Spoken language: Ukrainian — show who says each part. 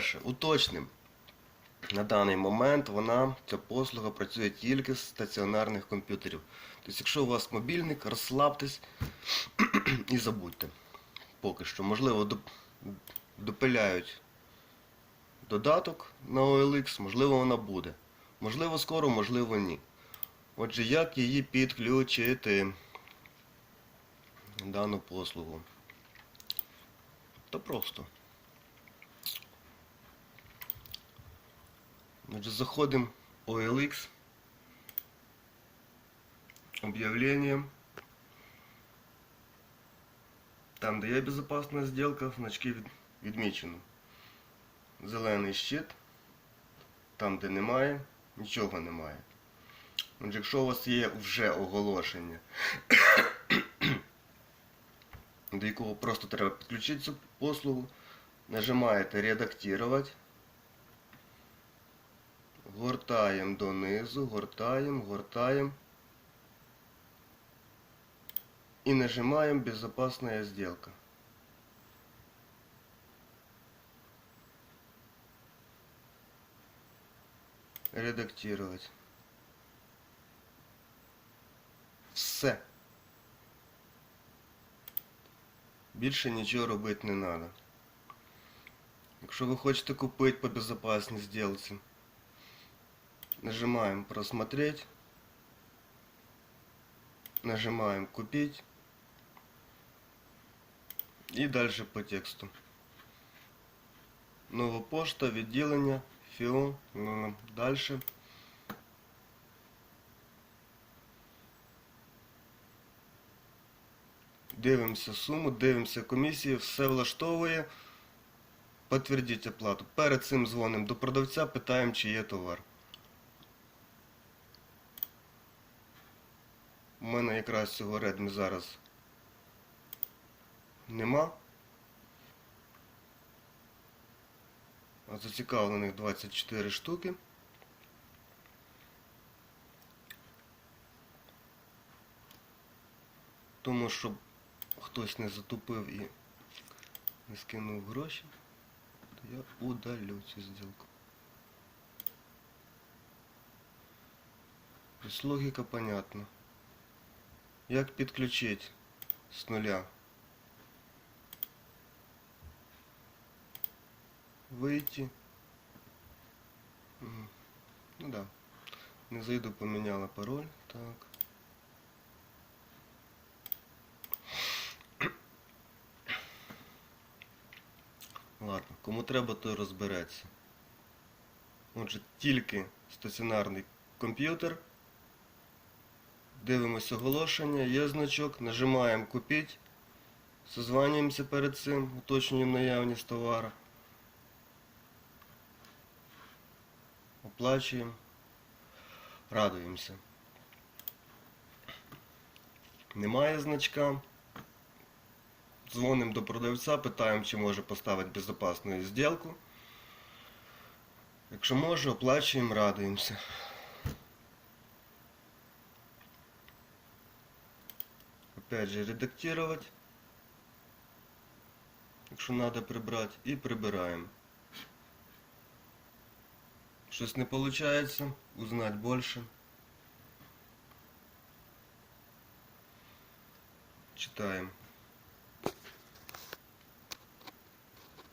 Speaker 1: Перше, уточним. На даний момент вона, ця послуга працює тільки з стаціонарних комп'ютерів. Тобто, якщо у вас мобільник, розслабтесь і забудьте. Поки що. Можливо, допиляють додаток на OLX, можливо, вона буде. Можливо, скоро, можливо, ні. Отже, як її підключити? Дану послугу. То просто. Заходимо в OLX. Объявление. Там, де є безопасна сделка, значки від- відмічено. Зелений щит. Там, де немає, нічого немає. Отже, якщо у вас є вже оголошення, до якого просто треба підключити цю послугу, нажимаєте редактувати. Гортаємо донизу, гортаємо, гортаємо. И нажимаем «Безопасная сделка». Редактировать. Все. Більше нічого робити не треба. Якщо ви хочете купити по безопасній сделці, нажимаем «Просмотреть». Нажимаем «Купить». И дальше по тексту. Нова пошта, відділення, ФІО, ну, дальше. Дивимося суму, дивимося комісії, все влаштовує. Підтвердіть оплату. Перед цим дзвонимо до продавця, питаємо, чи є товар. У мене якраз цього Redmi зараз нема. Зацікавлених 24 штуки. Тому щоб хтось не затупив і не скинув гроші, то я удалю цю зділку. Тобто логіка понятна. Як підключити з нуля? Вийти. Ну да. Не зайду, поміняла пароль. Так. Ладно, кому треба, той розбереться. Отже, тільки стаціонарний комп'ютер. Дивимось оголошення, є значок, нажимаємо купіть. Созванюємося перед цим, уточнюємо наявність товару. Оплачуємо. Радуємося. Немає значка. Дзвонимо до продавця, питаємо, чи може поставити безпечну зділку. Якщо може, оплачуємо, радуємося. Опять же редактировать. Якщо надо прибрати. І прибираємо. Щось не виходить, узнать більше. Читаємо.